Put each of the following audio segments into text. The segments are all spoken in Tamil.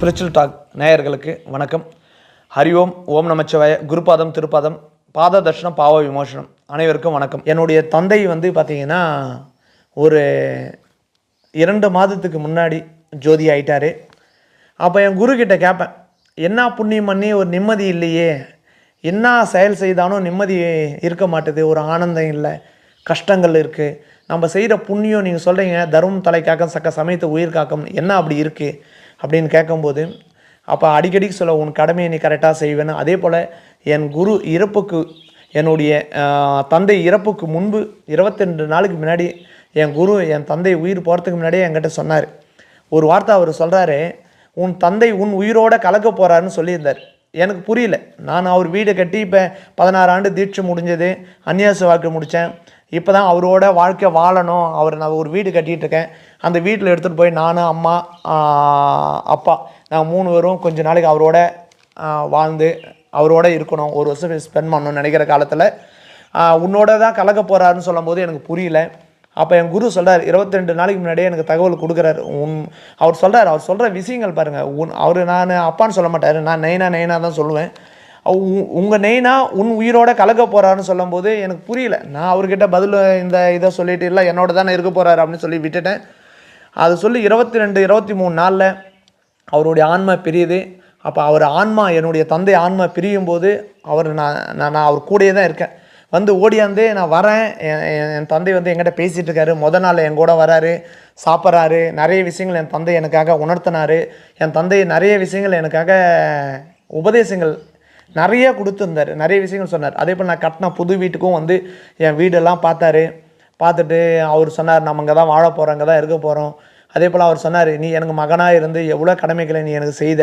ஸ்பிரிச்சுவல் டாக் நேயர்களுக்கு வணக்கம். ஹரி ஓம் ஓம் நமச்சிவாய குருபாதம் திருப்பாதம் பாத தர்ஷனம் பாவ விமோசனம் அனைவருக்கும் வணக்கம். என்னுடைய தந்தை வந்து பார்த்திங்கன்னா ஒரு இரண்டு மாதத்துக்கு முன்னாடி ஜோதி ஆயிட்டார். அப்போ என் குருக்கிட்ட கேட்பேன் என்ன புண்ணியம் பண்ணி ஒரு நிம்மதி இல்லையே? என்ன செயல் செய்தாலும் நிம்மதி இருக்க மாட்டுது? ஒரு ஆனந்தம் இல்லை கஷ்டங்கள் இருக்குது நம்ம செய்கிற புண்ணியம் நீங்கள் சொல்கிறீங்க தர்மம் தலை காக்கம் சக்க சமயத்தை உயிர் காக்கம் என்ன அப்படி இருக்குது அப்படின்னு கேட்கும்போது அப்போ அடிக்கடி சொல்ல உன் கடமையை நீ கரெக்டாக செய்வேன்னு. அதே போல் என் குரு இறப்புக்கு என்னுடைய தந்தை இறப்புக்கு முன்பு இருபத்திரெண்டு நாளுக்கு முன்னாடி என் குரு என் தந்தை உயிர் போகிறதுக்கு முன்னாடியே என்கிட்ட சொன்னார். ஒரு வார்த்தை அவர் சொல்கிறாரு உன் தந்தை உன் உயிரோட கலக்க போகிறாருன்னு சொல்லியிருந்தார். எனக்கு புரியல. நான் அவர் வீடு கட்டி இப்போ பதினாறு ஆண்டு தீட்சை முடிஞ்சது அந்நியாச வாழ்க்கை முடித்தேன் இப்போ தான் அவரோட வாழ்க்கை வாழணும். அவர் நான் ஒரு வீடு கட்டிகிட்டு இருக்கேன். அந்த வீட்டில் எடுத்துகிட்டு போய் நான் அம்மா அப்பா நான் மூணு பேரும் கொஞ்ச நாளைக்கு அவரோட வாழ்ந்து அவரோட இருக்கணும். ஒரு வருஷம் ஸ்பெண்ட் பண்ணணும்னு நினைக்கிற காலத்தில் உன்னோட தான் கலக்க போகிறாருன்னு சொல்லும்போது எனக்கு புரியல. அப்போ என் குரு சொல்கிறார் இருபத்தி ரெண்டு நாளைக்கு முன்னாடியே எனக்கு தகவல் கொடுக்குறாரு. உன் அவர் சொல்கிறார் அவர் சொல்கிற விஷயங்கள் பாருங்கள் உன் அவர் நான் அப்பான்னு சொல்ல மாட்டார். நான் நெய்னா நெய்னா தான் சொல்லுவேன். உங்கள் நெய்னா உன் உயிரோட கலக்க போகிறாருன்னு சொல்லும்போது எனக்கு புரியல. நான் அவர்கிட்ட பதில் இந்த இதை சொல்லிட்டு இல்லை என்னோட தானே இருக்க போகிறாரு அப்படின்னு சொல்லி விட்டுட்டேன். அது சொல்லி இருபத்தி ரெண்டு இருபத்தி மூணு நாளில் அவருடைய ஆன்மா பிரியுது. அப்போ அவர் ஆன்மா என்னுடைய தந்தை ஆன்மா பிரியும் போது அவர் நான் நான் நான் அவர் கூடயே தான் இருக்கேன். வந்து ஓடியாந்து நான் வரேன். என் என் தந்தை வந்து என்கிட்ட பேசிகிட்டு இருக்காரு. முத நாள் என் கூட வராரு சாப்பிட்றாரு. நிறைய விஷயங்கள் என் தந்தை எனக்காக உணர்த்தினார். என் தந்தை நிறைய விஷயங்கள் எனக்காக உபதேசங்கள் நிறைய கொடுத்துருந்தாரு. நிறைய விஷயங்கள் சொன்னார். அதே போல் நான் கட்டின புது வீட்டுக்கும் வந்து என் வீடெல்லாம் பார்த்தாரு. பார்த்துட்டு அவர் சொன்னார் நம்ம இங்கே தான் வாழ போகிறோம் இங்கே தான் இருக்க போகிறோம் அதே போல் அவர் சொன்னார் நீ எனக்கு மகனாக இருந்து எவ்வளோ கடமைகளை நீ எனக்கு செய்த?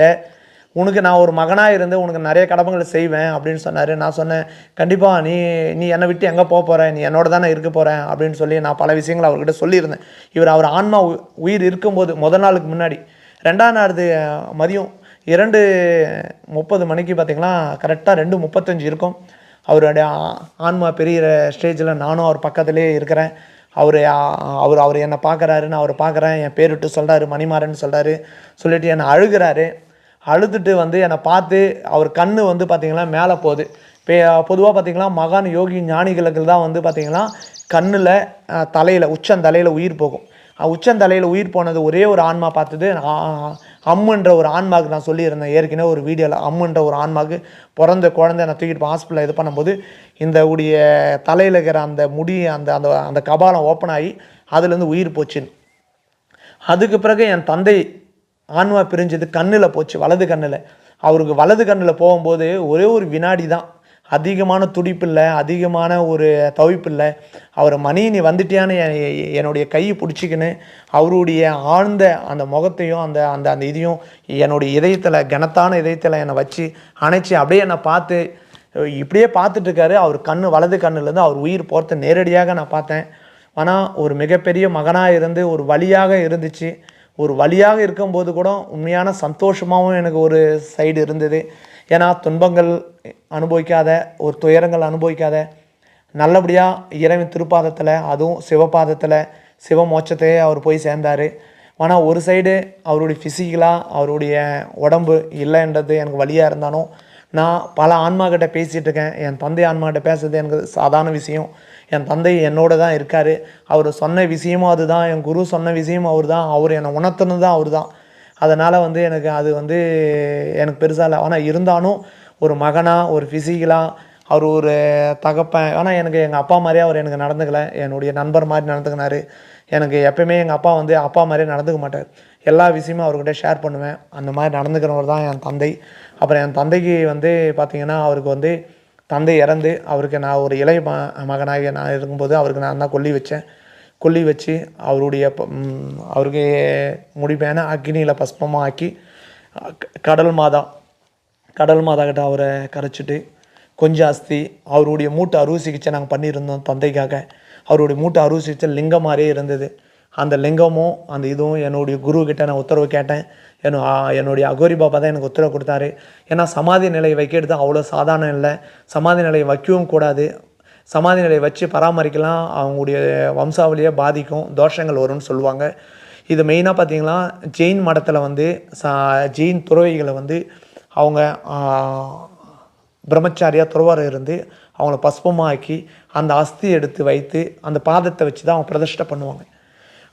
உனக்கு நான் ஒரு மகனாக இருந்து உனக்கு நிறைய கடமைகளை செய்வேன் அப்படின்னு சொன்னார். நான் சொன்னேன் கண்டிப்பாக நீ நீ என்னை விட்டு எங்கே போக போகிற நீ என்னோட தானே இருக்க போகிறேன் அப்படின்னு சொல்லி நான் பல விஷயங்களை அவர்கிட்ட சொல்லியிருந்தேன். இவர் அவர் ஆன்மா உ- உயிர் இருக்கும்போது முதல் நாளுக்கு முன்னாடி ரெண்டாம் நாள் மதியம் இரண்டு முப்பது மணிக்கு பார்த்தீங்கன்னா கரெக்டாக ரெண்டு முப்பத்தஞ்சு இருக்கும். அவருடைய ஆன்மா பெரிய ஸ்டேஜில் நானும் அவர் பக்கத்துலேயே இருக்கிறேன். அவர் அவர் அவர் என்னை பார்க்குறாரு நான் அவர் பார்க்குறேன். என் பேருட்டு சொல்கிறாரு மணிமாறன் சொல்கிறாரு சொல்லிட்டு என்னை அழுகிறாரு. அழுதுட்டு வந்து என்னை பார்த்து அவர் கண்ணு வந்து பார்த்தீங்கன்னா மேலே போகுது. இப்போ பொதுவாக பார்த்திங்கன்னா மகான் யோகி ஞானிகளுக்கு தான் வந்து பார்த்திங்கன்னா கண்ணில் தலையில் உச்சந்தலையில் உயிர் போகும். உச்சந்தலையில் உயிர் போனது ஒரே ஒரு ஆன்மா பார்த்தது அம்முன்ற ஒரு ஆன்மாவுக்கு நான் சொல்லியிருந்தேன். ஏற்கனவே ஒரு வீடியோவில் அம்முன்ற ஒரு ஆன்மாவுக்கு பிறந்த குழந்தை நான் தூக்கிட்டு போய் ஹாஸ்பிட்டலில் இது பண்ணும்போது இந்த உடைய தலையில் இருக்கிற அந்த முடி அந்த அந்த அந்த கபாலம் ஓப்பன் ஆகி அதுலேருந்து உயிர் போச்சுன்னு. அதுக்கு பிறகு என் தந்தை ஆன்மா பிரிஞ்சது கண்ணில் போச்சு வலது கண்ணில். அவருக்கு வலது கண்ணில் போகும்போது ஒரே ஒரு வினாடி தான் அதிகமான துடிப்பு இல்லை அதிகமான ஒரு தவிப்பு இல்லை அவர் மணி நீ வந்துட்டியான்னு என்னுடைய கையை பிடிச்சிக்கின்னு அவருடைய ஆழ்ந்த அந்த முகத்தையும் அந்த அந்த அந்த இதையும் என்னுடைய இதயத்தில் கனத்தான இதயத்தில் என்னை வச்சு அணைச்சி அப்படியே என்னை பார்த்து இப்படியே பார்த்துட்ருக்காரு அவர் கண்ணு வலது கண்ணுலேருந்து அவர் உயிர் போகிறத நேரடியாக நான் பார்த்தேன். ஆனால் ஒரு மிகப்பெரிய மகனாக இருந்து ஒரு வழியாக இருந்துச்சு. ஒரு வழியாக இருக்கும்போது கூட உண்மையான சந்தோஷமாகவும் எனக்கு ஒரு சைடு இருந்தது. ஏன்னா துன்பங்கள் அனுபவிக்காத ஒரு துயரங்கள் அனுபவிக்காத நல்லபடியாக இறைவன் திருப்பாதத்தில் அதுவும் சிவபாதத்தில் சிவமோட்சத்தையே அவர் போய் சேர்ந்தார். ஆனால் ஒரு சைடு அவருடைய ஃபிசிக்கலாக அவருடைய உடம்பு இல்லைன்றது எனக்கு வழியாக இருந்தாலும் நான் பல ஆன்மா கிட்ட பேசிகிட்டு இருக்கேன். என் தந்தை ஆன்மாக்கிட்ட பேசுறது எனக்கு சாதாரண விஷயம். என் தந்தை என்னோட தான் இருக்கார். அவர் சொன்ன விஷயமும் அதுதான். என் குரு சொன்ன விஷயமும் அவர் தான் அவர் என்னை உணர்த்தினது தான் அவர் தான் அதனால் வந்து எனக்கு அது வந்து எனக்கு பெருசாக இல்லை. ஆனால் இருந்தாலும் ஒரு மகனாக ஒரு ஃபிசிக்கலாக அவர் ஒரு தகப்பன் ஆனால் எனக்கு எங்கள் அப்பா மாதிரியே அவர் எனக்கு நடந்துக்கலை. என்னுடைய நண்பர் மாதிரி நடந்துக்கினாரு. எனக்கு எப்பயுமே எங்கள் அப்பா வந்து அப்பா மாதிரியே நடந்துக்க மாட்டார். எல்லா விஷயமும் அவர்கிட்ட ஷேர் பண்ணுவேன். அந்த மாதிரி நடந்துக்கிறவர் தான் என் தந்தை. அப்புறம் என் தந்தைக்கு வந்து பார்த்திங்கன்னா அவருக்கு வந்து தந்தை இறந்து அவருக்கு நான் ஒரு இளைய ம மகனாகி நான் இருக்கும்போது அவருக்கு நான் தான் கொல்லி வச்சேன். கொல்லி வச்சு அவருடைய ப- அவருக்கு முடிவான அக்னியில் பஸ்பமாக ஆக்கி க- கடல் மாதா கடல் மாதா கிட்ட அவரை கரைச்சிட்டு கொஞ்சம் அஸ்தி அவருடைய மூட்டை அறுவை சிகிச்சை நாங்கள் பண்ணியிருந்தோம் தந்தைக்காக. அவருடைய மூட்டை அறுவை சிகிச்சை லிங்கம் மாதிரியே இருந்தது. அந்த லிங்கமும் அந்த இதுவும் என்னுடைய குரு கிட்ட நான் உத்தரவு கேட்டேன். என்ன என்னுடைய அகோரி பாபா தான் எனக்கு உத்தரவு கொடுத்தாரு. ஏன்னா சமாதி நிலை வைக்கிறது அவ்வளோ சாதாரணம் இல்லை. சமாதி நிலையை வைக்கவும் கூடாது. சமாதி நிலையை வச்சு பராமரிக்கலாம் அவங்களுடைய வம்சாவளியை பாதிக்கும் தோஷங்கள் வரும்னு சொல்லுவாங்க. இது மெயினாக பார்த்திங்கன்னா ஜெயின் மடத்தில் வந்து சா ஜெயின் துறவிகளை வந்து அவங்க பிரம்மச்சாரியாக துறவாரம் இருந்து அவங்கள பஸ்பமாக்கி அந்த அஸ்தி எடுத்து வைத்து அந்த பாதத்தை வச்சு தான் அவங்க பிரதிஷ்டை பண்ணுவாங்க.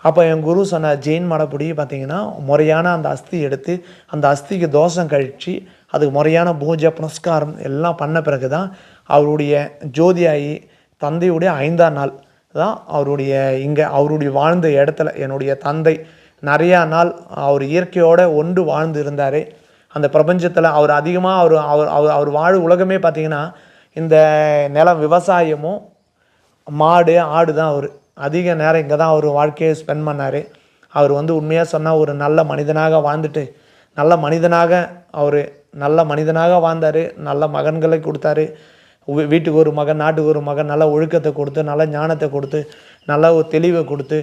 அப்போ என் குரு சொன்ன ஜெயின் மடப்படி பார்த்திங்கன்னா முறையான அந்த அஸ்தி எடுத்து அந்த அஸ்திக்கு தோஷம் கழித்து அதுக்கு முறையான பூஜை புனஸ்காரம் எல்லாம் பண்ண பிறகு தான் அவருடைய ஜோதியாகி தந்தையுடைய ஐந்தாம் நாள் தான் அவருடைய இங்கே அவருடைய வாழ்ந்த இடத்துல என்னுடைய தந்தை நிறையா நாள் அவர் இயற்கையோடு ஒன்று வாழ்ந்து இருந்தார். அந்த பிரபஞ்சத்தில் அவர் அதிகமாக அவர் அவர் அவர் அவர் வாழ உலகமே பார்த்தீங்கன்னா இந்த நிலம் விவசாயமும் மாடு ஆடு தான் அவர். அதிக நேரம் இங்கே தான் அவர் வாழ்க்கையை ஸ்பெண்ட் பண்ணார். அவர் வந்து உண்மையாக சொன்னால் ஒரு நல்ல மனிதனாக வாழ்ந்துட்டு நல்ல மனிதனாக அவர் நல்ல மனிதனாக வாழ்ந்தார் நல்ல மகன்களை கொடுத்தாரு. வீட்டுக்கு ஒரு மகன் நாட்டுக்கு ஒரு மகன் நல்ல ஒழுக்கத்தை கொடுத்து நல்ல ஞானத்தை கொடுத்து நல்ல ஒரு தெளிவை கொடுத்து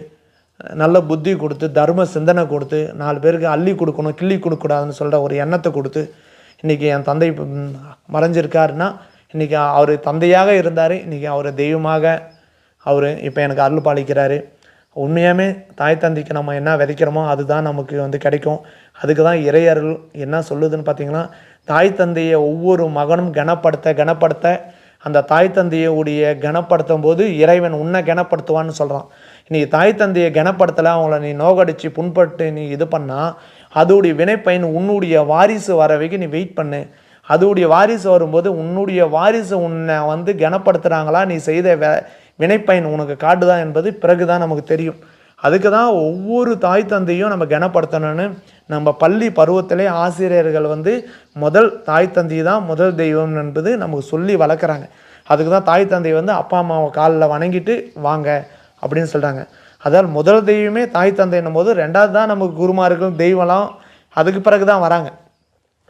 நல்ல புத்தி கொடுத்து தர்ம சிந்தனை கொடுத்து நாலு பேருக்கு அள்ளி கொடுக்கணும் கிள்ளி கொடுக்கக்கூடாதுன்னு சொல்கிற ஒரு எண்ணத்தை கொடுத்து இன்றைக்கி என் தந்தை மறைஞ்சிருக்காருன்னா இன்றைக்கி அவர் தந்தையாக இருந்தார் இன்றைக்கி அவர் தெய்வமாக அவர் இப்போ எனக்கு அருள் பாலிக்கிறாரு. உண்மையாகவே தாய் தந்தைக்கு நம்ம என்ன விதைக்கிறோமோ அதுதான் நமக்கு வந்து கிடைக்கும். அதுக்கு தான் இறையருள் என்ன சொல்லுதுன்னு பார்த்தீங்கன்னா தாய் தந்தையை ஒவ்வொரு மகனும் கனப்படுத்த கனப்படுத்த அந்த தாய் தந்தையுடைய கனப்படுத்தும் போது இறைவன் உன்னை கனப்படுத்துவான்னு சொல்கிறான் நீ தாய் தந்தையை கனப்படுத்தலை அவங்கள நீ நோகடிச்சு புண்பட்டு நீ இது பண்ணால் அதோடைய வினைப்பயன் உன்னுடைய வாரிசு வர வரைக்கும் நீ வெயிட் பண்ணு. அதோடைய வாரிசு வரும்போது உன்னுடைய வாரிசு உன்னை வந்து கனப்படுத்துகிறாங்களா நீ செய்த வே வினைப்பயன் உனக்கு காட்டுதான் என்பது பிறகு தான் நமக்கு தெரியும். அதுக்கு தான் ஒவ்வொரு தாய் தந்தையும் நம்ம கனப்படுத்தணும்னு நம்ம பள்ளி பருவத்திலே ஆசிரியர்கள் வந்து முதல் தாய் தந்தை தான் முதல் தெய்வம் என்பது நமக்கு சொல்லி வளர்க்குறாங்க. அதுக்கு தான் தாய் தந்தை வந்து அப்பா அம்மாவை காலில் வணங்கிட்டு வாங்க அப்படின்னு சொல்கிறாங்க அதால் முதல் தெய்வமே தாய் தந்தைன்னும் போது ரெண்டாவது தான் நமக்கு குருமார்கள் தெய்வம்லாம் அதுக்கு பிறகு தான் வராங்க.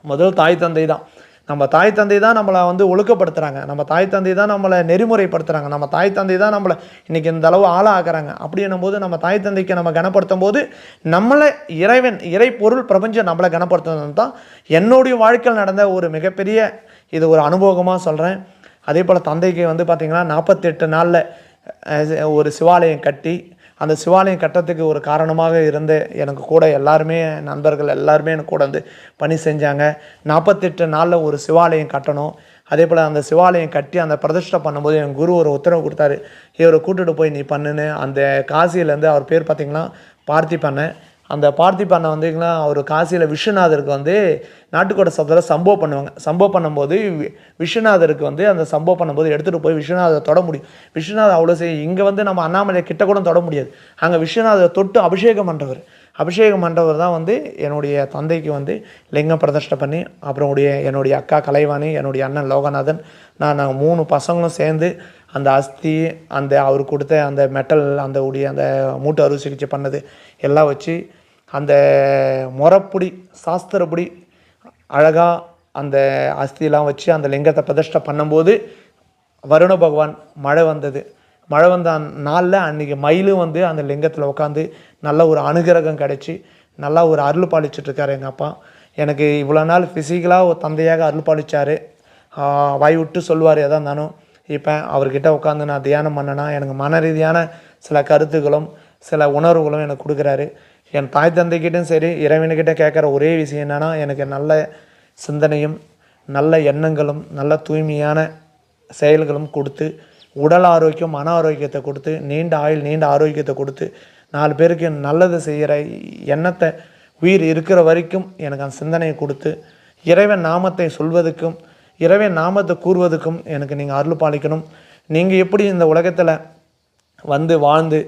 முதல் தாய் தந்தை தான். நம்ம தாய் தந்தை தான் நம்மளை வந்து ஒழுக்கப்படுத்துகிறாங்க நம்ம தாய் தந்தை தான் நம்மளை நெறிமுறைப்படுத்துகிறாங்க நம்ம தாய் தந்தை தான் நம்மளை இன்றைக்கி இந்த அளவு ஆளாக்குறாங்க. அப்படின்னும் போது நம்ம தாய் தந்தைக்கு நம்ம கனப்படுத்தும் போது நம்மளை இறைவன் இறை பொருள் பிரபஞ்சம் நம்மளை கனப்படுத்துறது தான் என்னுடைய வாழ்க்கையில் நடந்த ஒரு மிகப்பெரிய இது ஒரு அனுபவமாக சொல்கிறேன் அதே போல் தந்தைக்கு வந்து பார்த்திங்கன்னா நாற்பத்தெட்டு நாளில் ஒரு சிவாலயம் கட்டி அந்த சிவாலயம் கட்டத்துக்கு ஒரு காரணமாக இருந்து எனக்கு கூட எல்லாருமே நண்பர்கள் எல்லாருமே எனக்கு கூட வந்து பணி செஞ்சாங்க. நாற்பத்தெட்டு நாளில் ஒரு சிவாலயம் கட்டணும். அதே போல் அந்த சிவாலயம் கட்டி அந்த பிரதிஷ்டை பண்ணும்போது என் குரு ஒரு உத்தரவு கொடுத்தாரு. இவரை கூட்டுகிட்டு போய் நீ பண்ணுன்னு. அந்த காசியிலேருந்து அவர் பேர் பார்த்திங்கன்னா பார்த்தி பண்ணேன் அந்த பார்த்திபானை வந்தீங்கன்னா அவர் காசியில் விஸ்வநாதருக்கு வந்து நாட்டுக்கோட சபத்தில் சம்பவம் பண்ணுவாங்க. சம்பவம் பண்ணும்போது வி- விஸ்வநாதருக்கு வந்து அந்த சம்பவம் பண்ணும்போது எடுத்துகிட்டு போய் விஸ்வநாதரை தொட முடியும். விஸ்வநாதர் அவ்வளோ செய் இங்கே வந்து நம்ம அண்ணாமலை கிட்ட கூட தொட முடியாது. அங்கே விஸ்வநாதரை தொட்டு அபிஷேகம் பண்ணுறவர் அபிஷேகம் பண்ணுறவர் தான் வந்து என்னுடைய தந்தைக்கு வந்து லிங்கம் பிரதிஷ்டை பண்ணி அப்புறம் உடைய என்னுடைய அக்கா கலைவாணி என்னுடைய அண்ணன் லோகநாதன் நான் நாங்கள் மூணு பசங்களும் சேர்ந்து அந்த அஸ்தி அந்த அவர் கொடுத்த அந்த மெட்டல் அந்த உடைய அந்த மூட்டு அறுவை சிகிச்சை பண்ணது எல்லாம் வச்சு அந்த முறப்புடி சாஸ்திரப்படி அழகாக அந்த அஸ்தியெல்லாம் வச்சு அந்த லிங்கத்தை பிரதிஷ்டை பண்ணும்போது வருண பகவான் மழை வந்தது. மழை வந்த நாளில் அன்றைக்கி மயிலும் வந்து அந்த லிங்கத்தில் உட்காந்து நல்ல ஒரு அனுகிரகம் கிடச்சி நல்லா ஒரு அருள் பாலிச்சிட்ருக்காரு எங்கள் அப்பா. எனக்கு இவ்வளோ நாள் ஃபிசிக்கலாக ஒரு தந்தையாக அருள் பாலிச்சார். வாய் விட்டு சொல்லுவார் எதாக இருந்தாலும். இப்போ அவர்கிட்ட உட்காந்து நான் தியானம் பண்ணேன்னா எனக்கு மன ரீதியான சில கருத்துக்களும் சில உணர்வுகளும் எனக்கு கொடுக்குறாரு. என் தாய் தந்தைக்கிட்டும் சரி இறைவனுக்கிட்ட கேட்குற ஒரே விஷயம் என்னென்னா எனக்கு நல்ல சிந்தனையும் நல்ல எண்ணங்களும் நல்ல தூய்மையான செயல்களும் கொடுத்து உடல் ஆரோக்கியம் மன ஆரோக்கியத்தை கொடுத்து நீண்ட ஆயுள் நீண்ட ஆரோக்கியத்தை கொடுத்து நாலு பேருக்கு நல்லது செய்கிற எண்ணத்தை உயிர் இருக்கிற வரைக்கும் எனக்கு அந்த சிந்தனையை கொடுத்து இறைவன் நாமத்தை சொல்வதற்கும் இறைவன் நாமத்தை கூறுவதற்கும் எனக்கு நீங்கள் அருள் பாலிக்கணும். நீங்கள் எப்படி இந்த உலகத்தில் வந்து வாழ்ந்து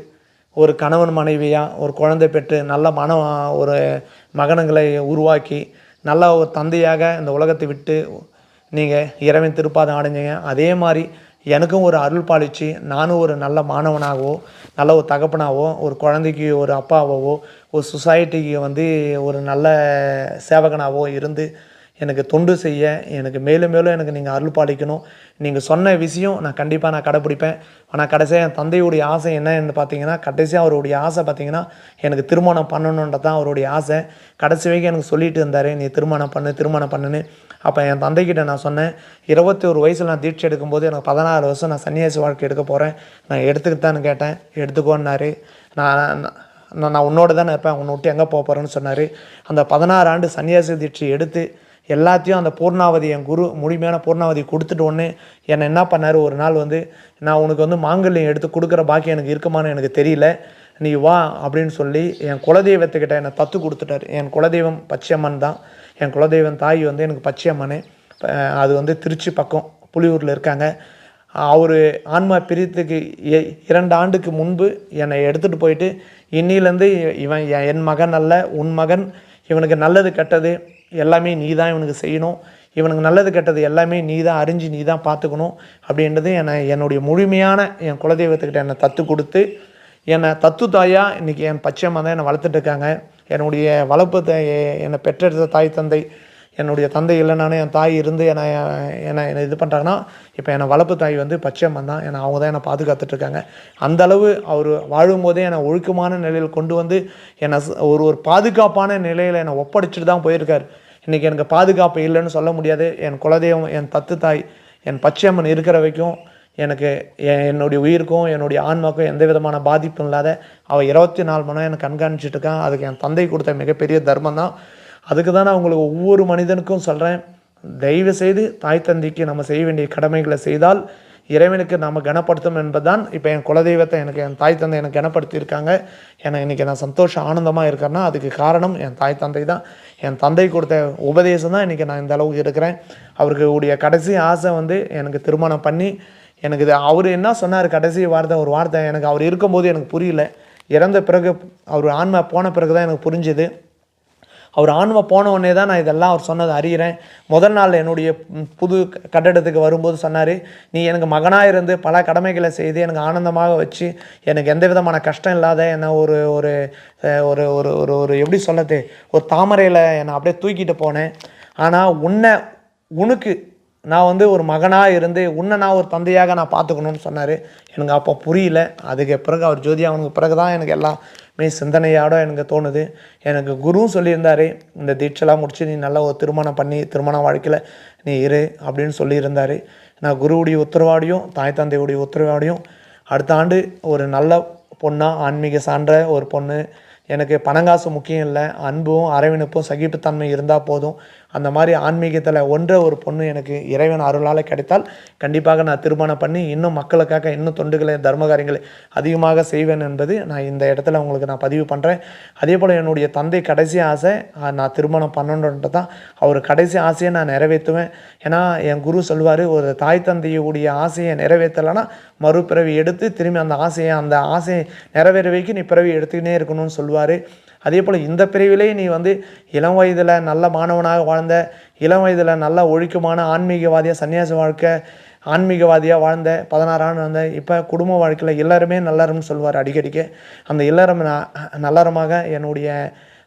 ஒரு கணவன் மனைவியாக ஒரு குழந்தை பெற்று நல்ல மன ஒரு மகனங்களை உருவாக்கி நல்ல ஒரு தந்தையாக இந்த உலகத்தை விட்டு நீங்கள் இறைவன் திருப்பாதம் அடைஞ்சிங்க அதே மாதிரி எனக்கும் ஒரு அருள் பாலிச்சு நானும் ஒரு நல்ல மாணவனாகவோ நல்ல ஒரு தகப்பனாகவோ ஒரு குழந்தைக்கு ஒரு அப்பாவாவோ ஒரு சொசைட்டிக்கு வந்து ஒரு நல்ல சேவகனாகவோ இருந்து எனக்கு தொண்டு செய்ய எனக்கு மேலும் மேலும் எனக்கு நீங்கள் அருள் பாலிக்கணும். நீங்கள் சொன்ன விஷயம் நான் கண்டிப்பாக நான் கடைப்பிடிப்பேன் ஆனால் கடைசியாக என் தந்தையுடைய ஆசை என்னன்னு பார்த்தீங்கன்னா கடைசியாக அவருடைய ஆசை பார்த்தீங்கன்னா எனக்கு திருமணம் பண்ணணுன்றது தான் அவருடைய ஆசை. கடைசி வரைக்கும் எனக்கு சொல்லிட்டு இருந்தார் நீ திருமணம் பண்ணு திருமணம் பண்ணுன்னு. அப்போ என் தந்தைக்கிட்ட நான் சொன்னேன் இருபத்தி ஒரு வயசில் நான் தீட்சை எடுக்கும்போது எனக்கு பதினாறு வருஷம் நான் சன்னியாசி வாழ்க்கை எடுக்க போகிறேன் நான் எடுத்துக்கிட்டான்னு கேட்டேன் எடுத்துக்கோன்னாரு. நான் நான் நான் உன்னோட தானே இருப்பேன் உன்னை விட்டு எங்கே போக போகிறேன்னு சொன்னார். அந்த பதினாறு ஆண்டு சன்னியாசி தீட்சை எடுத்து எல்லாத்தையும் அந்த பூர்ணாவதி என் குரு முழுமையான பூர்ணாவதி கொடுத்துட்டு ஒன்று என்னை என்ன பண்ணார்? ஒரு நாள் வந்து நான் உனக்கு வந்து மாங்கல்யம் எடுத்து கொடுக்குற பாக்கி எனக்கு இருக்குமான்னு எனக்கு தெரியல. நீ வா அப்படின்னு சொல்லி என் குலதெய்வத்துக்கிட்ட என்னை தத்து கொடுத்துட்டாரு. என் குலதெய்வம் பச்சையம்மன் தான். என் குலதெய்வம் தாய் வந்து எனக்கு பச்சையம்மன். அது வந்து திருச்சி பக்கம் புலியூரில் இருக்காங்க. அவர் ஆன்மா பிரித்துக்கு இரண்டு ஆண்டுக்கு முன்பு என்னை எடுத்துகிட்டு போயிட்டு இன்னிலேருந்து இவன் என் என் மகன் அல்ல உன் மகன். இவனுக்கு நல்லது கெட்டது. எல்லாமே நீ தான் இவனுக்கு செய்யணும். இவனுக்கு நல்லது கெட்டது எல்லாமே நீ தான் அறிஞ்சு நீ தான் பார்த்துக்கணும் அப்படின்றது என்னை என்னுடைய முழுமையான என் குலதெய்வத்துக்கிட்ட என்னை தத்து கொடுத்து என்னை தத்து தாயாக இன்றைக்கி என் பச்சையம்மா தான் என்னை வளர்த்துட்டு இருக்காங்க. என்னுடைய வளர்ப்பு தாய் என்னை பெற்றெடுத்த தாய் தந்தை என்னுடைய தந்தை இல்லைனாலும் என் தாய் இருந்து என்னை என்னை என்னை இது பண்ணுறாங்கன்னா இப்போ என்னை வளர்ப்பு தாய் வந்து பச்சையம்மன் தான். என்னை அவங்க தான் என்னை பாதுகாத்துட்டு இருக்காங்க. அந்த அளவு அவர் வாழும்போதே என்னை ஒழுக்கமான நிலையில் கொண்டு வந்து என்னை ஒரு ஒரு பாதுகாப்பான நிலையில் என்னை ஒப்படைச்சிட்டு தான் போயிருக்கார். இன்றைக்கி எனக்கு பாதுகாப்பு இல்லைன்னு சொல்ல முடியாது. என் குலதெய்வம் என் தத்து தாய் என் பச்சையம்மன் இருக்கிற வரைக்கும் எனக்கு என்னுடைய உயிருக்கும் என்னுடைய ஆன்மாக்கும் எந்த விதமான பாதிப்பும் இல்லாத அவள் இருபத்தி நாலு மணி எனக்கு கண்காணிச்சிட்டு இருக்கான் அதுக்கு என் தந்தை கொடுத்த மிகப்பெரிய தர்மம் தான். அதுக்கு தான் நான் உங்களுக்கு ஒவ்வொரு மனிதனுக்கும் சொல்கிறேன் தயவு செய்து தாய் தந்தைக்கு நம்ம செய்ய வேண்டிய கடமைகளை செய்தால் இறைவனுக்கு நாம் கனப்படுத்தும் என்பதுதான் இப்போ என் குலதெய்வத்தை எனக்கு என் தாய் தந்தை எனக்கு கனப்படுத்தியிருக்காங்க. எனக்கு இன்றைக்கி நான் சந்தோஷம் ஆனந்தமாக இருக்கேன்னா அதுக்கு காரணம் என் தாய் தந்தை தான் என் தந்தை கொடுத்த உபதேசம் தான் இன்றைக்கி நான் இந்த அளவுக்கு இருக்கிறேன். அவருக்கு உடைய கடைசி ஆசை வந்து எனக்கு திருமணம் பண்ணி எனக்கு இது அவர் என்ன சொன்னார் கடைசி வார்த்தை ஒரு வார்த்தை எனக்கு அவர் இருக்கும்போது எனக்கு புரியல. இறந்த பிறகு அவர் ஆன்மா போன பிறகு தான் எனக்கு புரிஞ்சுது. அவர் ஆன்மை போன தான் நான் இதெல்லாம் அவர் சொன்னதை அறிகிறேன். முதல் நாள் என்னுடைய புது கட்டடத்துக்கு வரும்போது சொன்னார் நீ எனக்கு மகனாக இருந்து பல கடமைகளை செய்து எனக்கு ஆனந்தமாக வச்சு எனக்கு எந்த விதமான கஷ்டம் இல்லாத என்னை ஒரு ஒரு ஒரு ஒரு ஒரு ஒரு எப்படி சொல்லது ஒரு தாமரையில் என்னை அப்படியே தூக்கிட்டு போனேன். ஆனால் உன்னை உனக்கு நான் வந்து ஒரு மகனாக இருந்து உன்னை நான் ஒரு தந்தையாக நான் பார்த்துக்கணும்னு சொன்னார். எனக்கு அப்போ புரியல. அதுக்கு பிறகு அவர் ஜோதி அவனுக்கு பிறகு தான் எனக்கு எல்லாம் மே சிந்தனையோட எனக்கு தோணுது. எனக்கு குருவும் சொல்லியிருந்தாரு இந்த தீட்செல்லாம் முடிச்சு நீ நல்லா ஒரு திருமணம் பண்ணி திருமண வாழ்க்கையில் நீ இரு அப்படின்னு சொல்லியிருந்தாரு. நான் குருவுடைய உத்தரவாடியும் தாய் தந்தையுடைய உத்தரவாடியும் அடுத்த ஆண்டு ஒரு நல்ல பொண்ணாக ஆன்மீக சான்ற ஒரு பொண்ணு எனக்கு பணங்காசு முக்கியம் இல்லை அன்பும் அரவணைப்பும் சகிப்புத்தன்மை இருந்தால் போதும். அந்த மாதிரி ஆன்மீகத்தில் ஒன்ற ஒரு பொண்ணு எனக்கு இறைவன் அருளால் கிடைத்தால் கண்டிப்பாக நான் திருமணம் பண்ணி இன்னும் மக்களுக்காக இன்னும் தொண்டுகளை தர்ம காரியங்களை அதிகமாக செய்வேன் என்பது நான் இந்த இடத்துல உங்களுக்கு நான் பதிவு பண்ணுறேன் அதே போல் என்னுடைய தந்தை கடைசி ஆசை நான் திருமணம் பண்ணணுன்றது தான் அவர் கடைசி ஆசையை நான் நிறைவேற்றுவேன். ஏன்னா என் குரு சொல்வார் ஒரு தாய் தந்தையுடைய ஆசையை நிறைவேற்றலைன்னா மறுபிறவி எடுத்து திரும்பி அந்த ஆசையை அந்த ஆசையை நிறைவேறவைக்கு நீ பிறவி எடுத்துக்கினே இருக்கணும்னு சொல்லுவார். அதே போல் இந்த பிரிவிலே நீ வந்து இளம் வயதில் நல்ல மாணவனாக வாழ்ந்த இளம் வயதில் நல்ல ஒழுக்கமான ஆன்மீகவாதியாக சன்னியாச வாழ்க்கை ஆன்மீகவாதியாக வாழ்ந்த பதினாறு ஆண்டு வந்த இப்போ குடும்ப வாழ்க்கையில் எல்லாருமே நல்லறம்னு சொல்லுவார் அடிக்கடிக்கு. அந்த இல்லறம் ந- நல்லறமாக என்னுடைய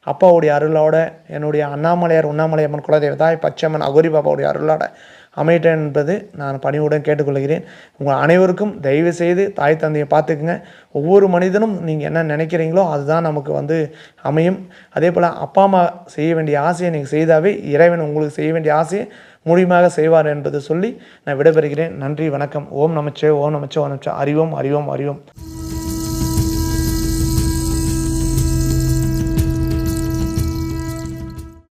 அப்பாவுடைய அருளோட என்னுடைய அண்ணாமலையார் உண்ணாமலையம்மன் குலதெய்வத்தாய் பச்சையம்மன் அகோரி பாபாவுடைய அருளோட அமைட்டேன் என்பது நான் பணிவுடன் கேட்டுக்கொள்கிறேன். உங்கள் அனைவருக்கும் தயவு செய்து தாய் தந்தையை பார்த்துக்குங்க. ஒவ்வொரு மனிதனும் நீங்கள் என்ன நினைக்கிறீங்களோ அதுதான் நமக்கு வந்து அமையும். அதே போல் அப்பா அம்மா செய்ய வேண்டிய ஆசையை நீங்கள் செய்தாவே இறைவன் உங்களுக்கு செய்ய வேண்டிய ஆசையை முழுமையாக செய்வார் என்பது சொல்லி நான் விடைபெறுகிறேன். நன்றி வணக்கம். ஓம் நமச்சே ஓம் நமச்சே ஓம் நமச்சே. அறிவோம் அறிவோம் அறிவோம்.